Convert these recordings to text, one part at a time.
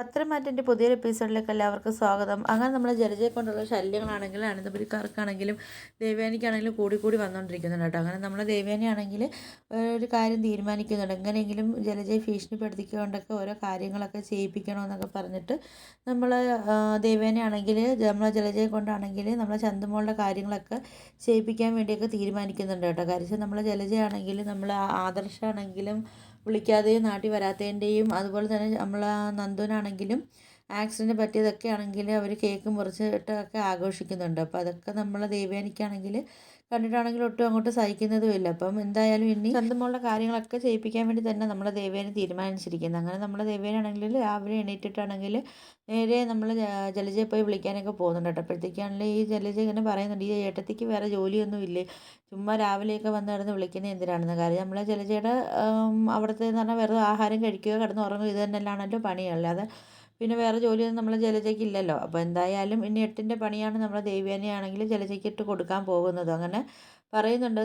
പത്രമാറ്റിന്റെ പുതിയൊരു എപ്പിസോഡിലേക്ക് എല്ലാവർക്കും സ്വാഗതം. അങ്ങനെ നമ്മൾ ജലജയെ കൊണ്ടുള്ള ശല്യങ്ങളാണെങ്കിലും അനന്തപുരിക്കാർക്കാണെങ്കിലും ദേവയാനിക്കാണെങ്കിലും കൂടി കൂടി വന്നുകൊണ്ടിരിക്കുന്നുണ്ട് കേട്ടോ. അങ്ങനെ നമ്മൾ ദേവയാനിയാണെങ്കിൽ ഒരു കാര്യം തീരുമാനിക്കുന്നുണ്ട്. എങ്ങനെയെങ്കിലും ജലജയെ ഭീഷണിപ്പെടുത്തിക്കൊണ്ടൊക്കെ ഓരോ കാര്യങ്ങളൊക്കെ ചെയ്യിപ്പിക്കണമെന്നൊക്കെ പറഞ്ഞിട്ട് നമ്മൾ ദേവേനയാണെങ്കിൽ നമ്മളെ ജലജയെ കൊണ്ടാണെങ്കിൽ നമ്മളെ ചന്തുമോളുടെ കാര്യങ്ങളൊക്കെ ചെയ്യിപ്പിക്കാൻ വേണ്ടിയൊക്കെ തീരുമാനിക്കുന്നുണ്ട് കേട്ടോ. കാര്യം നമ്മൾ ജലജയാണെങ്കിൽ നമ്മൾ ആദർശമാണെങ്കിലും വിളിക്കാതെയും നാട്ടിൽ വരാത്തതിന്റെയും അതുപോലെ തന്നെ നമ്മൾ നന്ദുവിനാണെങ്കിലും ആക്സിഡന്റ് പറ്റിയതൊക്കെ ആണെങ്കിൽ അവർ കേക്ക് മുറിച്ചിട്ടൊക്കെ ആഘോഷിക്കുന്നുണ്ട്. അപ്പോൾ അതൊക്കെ നമ്മൾ ദേവയാനിക്കാണെങ്കിൽ കണ്ടിട്ടാണെങ്കിൽ ഒട്ടും അങ്ങോട്ട് സഹിക്കുന്നതും ഇല്ല. അപ്പം എന്തായാലും ഇനി സ്വന്തമുള്ള കാര്യങ്ങളൊക്കെ ചെയ്യിപ്പിക്കാൻ വേണ്ടി തന്നെ നമ്മളെ ദേവേനെ തീരുമാനിച്ചിരിക്കുന്നത് അങ്ങനെ നമ്മളെ ദേവേനാണെങ്കിൽ രാവിലെ എണീറ്റിട്ടാണെങ്കിൽ നേരെ നമ്മൾ ജലജയെ പോയി വിളിക്കാനൊക്കെ പോകുന്നുണ്ട് കേട്ടോ. അപ്പോഴത്തേക്കാണെങ്കിൽ ഈ ജലജ ഇങ്ങനെ പറയുന്നുണ്ട് ഈ ഏട്ടത്തിക്ക് വേറെ ജോലിയൊന്നും ഇല്ലേ? ചുമ്മാ രാവിലെയൊക്കെ വന്ന് കിടന്ന് വിളിക്കുന്നത് എന്തിനാണെന്ന്? കാര്യം നമ്മളെ ജലജയുടെ അവിടുത്തെ എന്ന് പറഞ്ഞാൽ വെറുതെ ആഹാരം കഴിക്കുക കിടന്ന് ഉറങ്ങുക ഇത് തന്നെയല്ലാണല്ലോ പണി. അല്ലാതെ പിന്നെ വേറെ ജോലിയൊന്നും നമ്മളെ ജലജയ്ക്ക് ഇല്ലല്ലോ. അപ്പോൾ എന്തായാലും ഇനി എട്ടിന്റെ പണിയാണ് നമ്മളെ ദേവ്യാനിയാണെങ്കിൽ ജലജയ്ക്ക് ഇട്ട് കൊടുക്കാൻ പോകുന്നത്. അങ്ങനെ പറയുന്നുണ്ട്.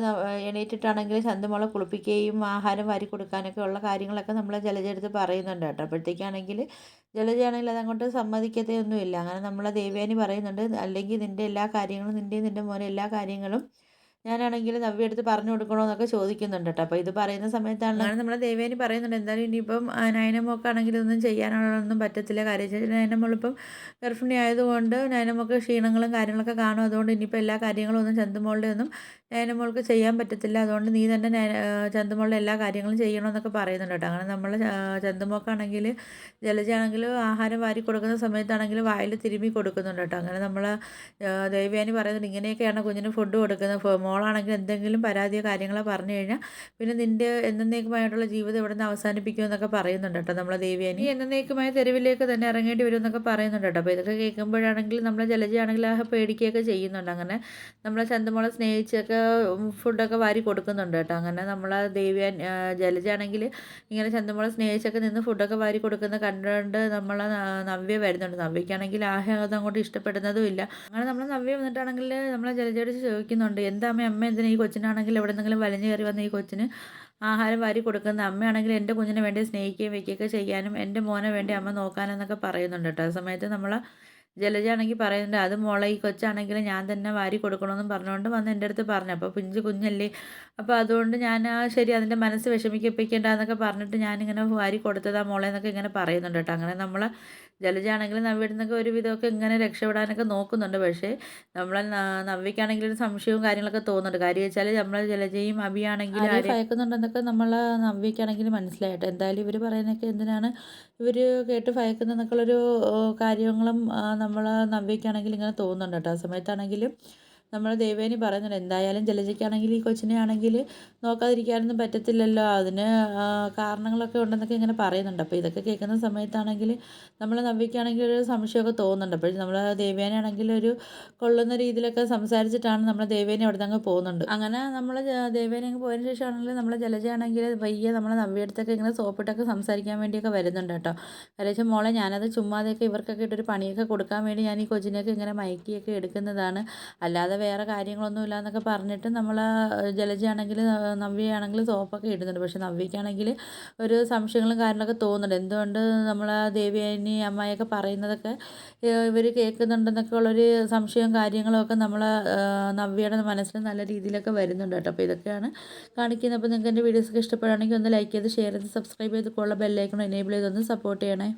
എണീറ്റിട്ടാണെങ്കിൽ ചന്തമോളെ കുളിപ്പിക്കുകയും ആഹാരം വാരി കൊടുക്കാനൊക്കെ ഉള്ള കാര്യങ്ങളൊക്കെ നമ്മൾ ജലജ എടുത്ത് പറയുന്നുണ്ട് കേട്ടോ. അപ്പോഴത്തേക്കാണെങ്കിൽ ജലജയാണെങ്കിൽ അതങ്ങോട്ട് സമ്മതിക്കത്തൊന്നുമില്ല അങ്ങനെ നമ്മളെ ദേവ്യാനി പറയുന്നുണ്ട്. അല്ലെങ്കിൽ നിന്റെ എല്ലാ കാര്യങ്ങളും നിന്റെയും നിന്റെ മോനെ എല്ലാ കാര്യങ്ങളും ഞാനാണെങ്കിൽ നവ്യ എടുത്ത് പറഞ്ഞു കൊടുക്കണമെന്നൊക്കെ ചോദിക്കുന്നുണ്ട് കേട്ടോ. അപ്പോൾ ഇത് പറയുന്ന സമയത്താണ് നമ്മളെ ദേവേനി പറയുന്നുണ്ട്. എന്തായാലും ഇനിയിപ്പം നയനമോക്കാണെങ്കിൽ ഇതൊന്നും ചെയ്യാനുള്ളതൊന്നും പറ്റത്തില്ല. കാര്യം വെച്ചാൽ നയനമ്മളിപ്പം ഗർഭിണി ആയതുകൊണ്ട് നയനമൊക്കെ ക്ഷീണങ്ങളും കാര്യങ്ങളൊക്കെ കാണും. അതുകൊണ്ട് ഇനിയിപ്പോൾ എല്ലാ കാര്യങ്ങളും ഒന്നും ചന്തുമോളുടെ ഒന്നും നയനമോൾക്ക് ചെയ്യാൻ പറ്റത്തില്ല. അതുകൊണ്ട് നീ തന്നെ ചന്തുമോളുടെ എല്ലാ കാര്യങ്ങളും ചെയ്യണമെന്നൊക്കെ പറയുന്നുണ്ട് കേട്ടോ. അങ്ങനെ നമ്മൾ ചന്തുമോക്കാണെങ്കിൽ ജലജയാണെങ്കിൽ ആഹാരം വാരി കൊടുക്കുന്ന സമയത്താണെങ്കിൽ വായിൽ തിരുമ്മി കൊടുക്കുന്നുണ്ട് കേട്ടോ. അങ്ങനെ നമ്മൾ ദേവയാനി പറയുന്നുണ്ട് ഇങ്ങനെയൊക്കെയാണ് കുഞ്ഞിന് ഫുഡ് കൊടുക്കുന്നത്. മോളാണെങ്കിൽ എന്തെങ്കിലും പരാതിയോ കാര്യങ്ങളോ പറഞ്ഞു കഴിഞ്ഞാൽ പിന്നെ നിന്റെ എന്നേക്കുമായിട്ടുള്ള ജീവിതം ഇവിടെ നിന്ന് അവസാനിപ്പിക്കുമെന്നൊക്കെ പറയുന്നുണ്ട് കേട്ടോ നമ്മളെ ദേവിയാനി. എന്നേക്കുമായ തെരുവിലേക്ക് തന്നെ ഇറങ്ങേണ്ടി വരും എന്നൊക്കെ പറയുന്നുണ്ട് കേട്ടോ. അപ്പോൾ ഇതൊക്കെ കേൾക്കുമ്പോഴാണെങ്കിൽ നമ്മളെ ജലജയാണെങ്കിൽ ആ പേടിക്കുകയൊക്കെ ചെയ്യുന്നുണ്ട്. അങ്ങനെ നമ്മളെ ചന്തമോളെ സ്നേഹിച്ചൊക്കെ ഫുഡൊക്കെ വാരി കൊടുക്കുന്നുണ്ട് കേട്ടോ. അങ്ങനെ നമ്മളെ ദേവിയാൻ ജലജയാണെങ്കിൽ ഇങ്ങനെ ചന്തമോളെ സ്നേഹിച്ചൊക്കെ നിന്ന് ഫുഡൊക്കെ വാരി കൊടുക്കുന്ന കണ്ടുകൊണ്ട് നമ്മളെ നവ്യ വരുന്നുണ്ട്. നവ്യക്കാണെങ്കിൽ ആഹ് അങ്ങോട്ട് ഇഷ്ടപ്പെടുന്നതും ഇല്ല. അങ്ങനെ നമ്മൾ നവ്യ വന്നിട്ടാണെങ്കിൽ നമ്മളെ ജലജയോട് ചോദിക്കുന്നുണ്ട് എന്താ അമ്മ എന്തിനാ ഈ കൊച്ചിനാണെങ്കിൽ എവിടെ നിന്നെങ്കിലും വലിഞ്ഞു കയറി വന്ന ഈ കൊച്ചിന് ആഹാരം വാരി കൊടുക്കുന്ന? അമ്മയാണെങ്കിൽ എന്റെ കുഞ്ഞിനെ വേണ്ടി സ്നേഹിക്കുകയും വയ്ക്കുകയൊക്കെ ചെയ്യാനും എന്റെ മോനെ വേണ്ടി അമ്മ നോക്കാനെന്നൊക്കെ പറയുന്നുണ്ട് കേട്ടോ. ആ സമയത്ത് നമ്മൾ ജലജയാണെങ്കിൽ പറയുന്നുണ്ട് അത് മോളെ ഈ കൊച്ചാണെങ്കിൽ ഞാൻ തന്നെ വാരി കൊടുക്കണമെന്നും പറഞ്ഞുകൊണ്ട് വന്ന് എന്റെ അടുത്ത് പറഞ്ഞു. അപ്പോൾ പിഞ്ചു കുഞ്ഞല്ലേ. അപ്പോൾ അതുകൊണ്ട് ഞാൻ ശരി അതിന്റെ മനസ്സ് വിഷമിക്കപ്പിക്കേണ്ട എന്നൊക്കെ പറഞ്ഞിട്ട് ഞാനിങ്ങനെ വാരി കൊടുത്തതാ മോളെ എന്നൊക്കെ ഇങ്ങനെ പറയുന്നുണ്ട് കേട്ടോ. അങ്ങനെ നമ്മൾ ജലജാണെങ്കിലും നവ്യയിൽ നിന്നൊക്കെ ഒരുവിധമൊക്കെ ഇങ്ങനെ രക്ഷപ്പെടാനൊക്കെ നോക്കുന്നുണ്ട്. പക്ഷേ നമ്മളെ നവ്യക്കാണെങ്കിൽ ഒരു സംശയവും കാര്യങ്ങളൊക്കെ തോന്നുന്നുണ്ട്. കാര്യം വെച്ചാൽ നമ്മൾ ജലജയും അഭിയാണെങ്കിലും ഭയക്കുന്നുണ്ടെന്നൊക്കെ നമ്മൾ നവ്യക്കാണെങ്കിലും മനസ്സിലായിട്ട് എന്തായാലും ഇവർ പറയുന്നൊക്കെ എന്തിനാണ് ഇവർ കേട്ട് ഭയക്കുന്നതെന്നൊക്കെയുള്ളൊരു കാര്യങ്ങളും നമ്മൾ നവ്യക്കാണെങ്കിൽ ഇങ്ങനെ തോന്നുന്നുണ്ട് കേട്ടോ. ആ സമയത്താണെങ്കിലും നമ്മൾ ദേവേനി പറയുന്നുണ്ട് എന്തായാലും ജലജയ്ക്കാണെങ്കിൽ ഈ കൊച്ചിനെ ആണെങ്കിൽ നോക്കാതിരിക്കാനൊന്നും പറ്റത്തില്ലല്ലോ. അതിന് കാരണങ്ങളൊക്കെ ഉണ്ടെന്നൊക്കെ ഇങ്ങനെ പറയുന്നുണ്ട്. അപ്പോൾ ഇതൊക്കെ കേൾക്കുന്ന സമയത്താണെങ്കിൽ നമ്മൾ നവ്യക്കാണെങ്കിൽ ഒരു സംശയമൊക്കെ തോന്നുന്നുണ്ട്. അപ്പോൾ നമ്മൾ ദേവേനാണെങ്കിൽ ഒരു കൊള്ളുന്ന രീതിയിലൊക്കെ സംസാരിച്ചിട്ടാണ് നമ്മൾ ദേവേനെ അവിടെ നിന്ന് പോകുന്നുണ്ട്. അങ്ങനെ നമ്മൾ ദേവേനെ അങ്ങ് പോയതിന് ശേഷമാണെങ്കിൽ നമ്മൾ ജലജയാണെങ്കിൽ വയ്യ നമ്മൾ നവ്യടുത്തൊക്കെ ഇങ്ങനെ സോപ്പിട്ടൊക്കെ സംസാരിക്കാൻ വേണ്ടിയൊക്കെ വരുന്നുണ്ട് കേട്ടോ. കാരണം മോളെ ഞാനത് ചുമ്മാതെയൊക്കെ ഇവർക്കൊക്കെ ഇട്ടൊരു പണിയൊക്കെ കൊടുക്കാൻ വേണ്ടി ഞാൻ ഈ കൊച്ചിനെയൊക്കെ ഇങ്ങനെ മയക്കിയൊക്കെ എടുക്കുന്നതാണ്. അല്ലാതെ വേറെ കാര്യങ്ങളൊന്നുമില്ല എന്നൊക്കെ പറഞ്ഞിട്ട് നമ്മൾ ജലജയാണെങ്കിൽ നവ്യയാണെങ്കിൽ സോപ്പൊക്കെ ഇടുന്നുണ്ട്. പക്ഷേ നവ്യക്കാണെങ്കിൽ ഒരു സംശയങ്ങളും കാര്യങ്ങളൊക്കെ തോന്നുന്നുണ്ട്. എന്തുകൊണ്ട് നമ്മൾ ദേവിയനി അമ്മായിയൊക്കെ പറയുന്നതൊക്കെ ഇവർ കേൾക്കുന്നുണ്ടെന്നൊക്കെ ഉള്ളൊരു സംശയവും കാര്യങ്ങളും ഒക്കെ നമ്മൾ നവ്യയുടെ മനസ്സിൽ നല്ല രീതിയിലൊക്കെ വരുന്നുണ്ട് കേട്ടോ. അപ്പോൾ ഇതൊക്കെയാണ് കാണിക്കുന്നത്. അപ്പോൾ നിങ്ങൾക്ക് എന്റെ വീഡിയോസൊക്കെ ഇഷ്ടപ്പെടുകയാണെങ്കിൽ ഒന്ന് ലൈക്ക് ചെയ്ത് ഷെയർ ചെയ്ത് സബ്സ്ക്രൈബ് ചെയ്ത് കൊള്ള ബെല്ലൈക്കണം എനേബിൾ ചെയ്തൊന്ന് സപ്പോർട്ട് ചെയ്യണേ.